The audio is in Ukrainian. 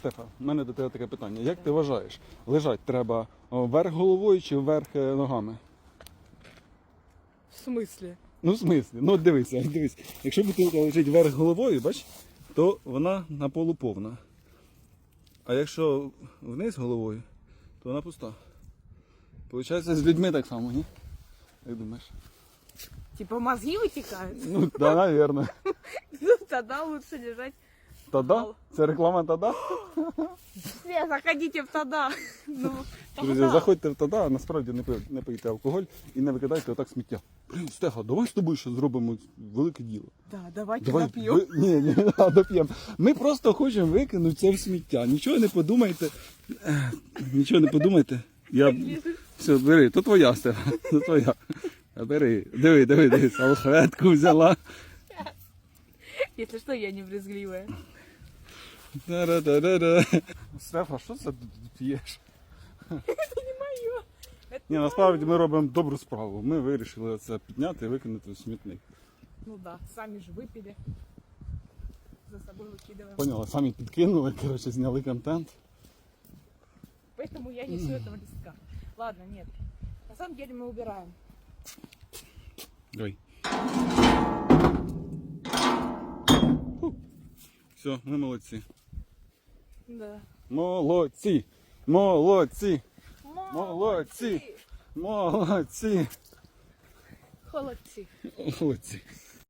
Стефа, в мене до тебе таке питання. Як ти вважаєш, лежать треба вверх головою чи вверх е, ногами? В смысле? Ну, в смислі, ну от дивися, дивись. Якщо бутилка лежить вверх головою, бач, то вона на полу повна. А якщо вниз головою, то вона пуста. Получається, з людьми так само, ні? Як думаєш? Типа мозги вытекают? Ну, так, навірно. Ну, тогда лучше лежать. Тада? Це реклама Тада? Не, заходите в тогда. Ну, Друзі, заходьте в Тада, а насправді не пийте, не пийте алкоголь і не викидайте отак сміття. Блін, Стефа, давай з тобою ще зробимо велике діло. Да, давайте Давай, допьем. ви- ні, ні, доп'ємо. Ми просто хочемо викинути це в сміття. Нічого не подумайте. Ех, Нічого не подумайте. Я... Все, бери, то твоя Стефа, то твоя. Бери, диви, диви, диви, салфетку взяла. Если что, я не брезгливая. Да-да-да-да-да. Стефа, що це ти п'єш? Мое. Ні, насправді ми робимо добру справу. Ми вирішили це підняти і викинути в смітник. Ну да, сами же выпили. За собой выкидываем. Поняла, самі підкинули, коротше, зняли контент. Поэтому я несу этого листка. Ладно, нет. На самом деле мы убираем. Давай. Все, ми молодці. Да. Молодці! Молодці! Молодці! Молодці! Холодці! Молодці.